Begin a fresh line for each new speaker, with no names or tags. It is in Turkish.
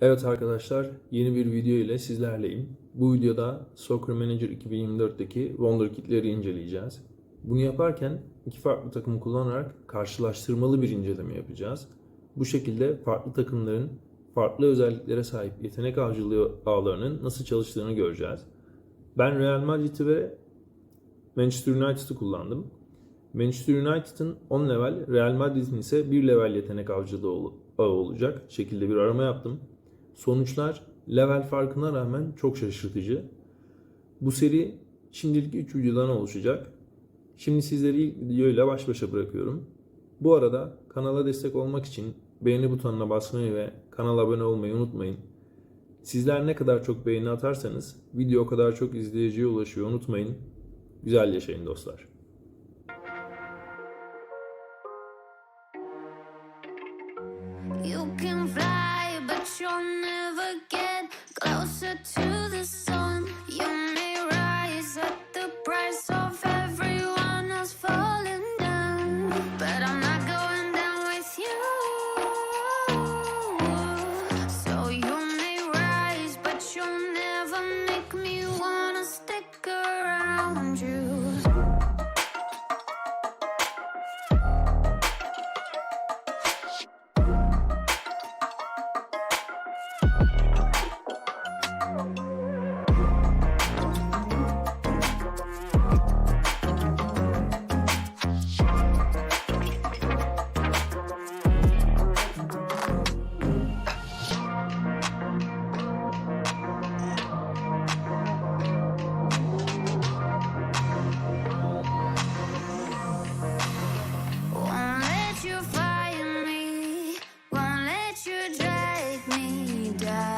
Evet arkadaşlar, yeni bir video ile sizlerleyim. Bu videoda Soccer Manager 2024'teki Wonderkid'leri inceleyeceğiz. Bunu yaparken iki farklı takımı kullanarak karşılaştırmalı bir inceleme yapacağız. Bu şekilde farklı takımların farklı özelliklere sahip yetenek avcılığı ağlarının nasıl çalıştığını göreceğiz. Ben Real Madrid'i ve Manchester United'ı kullandım. Manchester United'ın 10 level, Real Madrid'in ise 1 level yetenek avcılığı olacak şekilde bir arama yaptım. Sonuçlar level farkına rağmen çok şaşırtıcı. Bu seri şimdilik 3 videodan oluşacak. Şimdi sizleri ilk videoyla baş başa bırakıyorum. Bu arada kanala destek olmak için beğeni butonuna basmayı ve kanala abone olmayı unutmayın. Sizler ne kadar çok beğeni atarsanız video o kadar çok izleyiciye ulaşıyor unutmayın. Güzel yaşayın dostlar.
You can fly, but get to the sun. You may rise at the price of everyone else falling down. But I'm not going down with you. So you may rise, but you'll never make me wanna stick around you. die.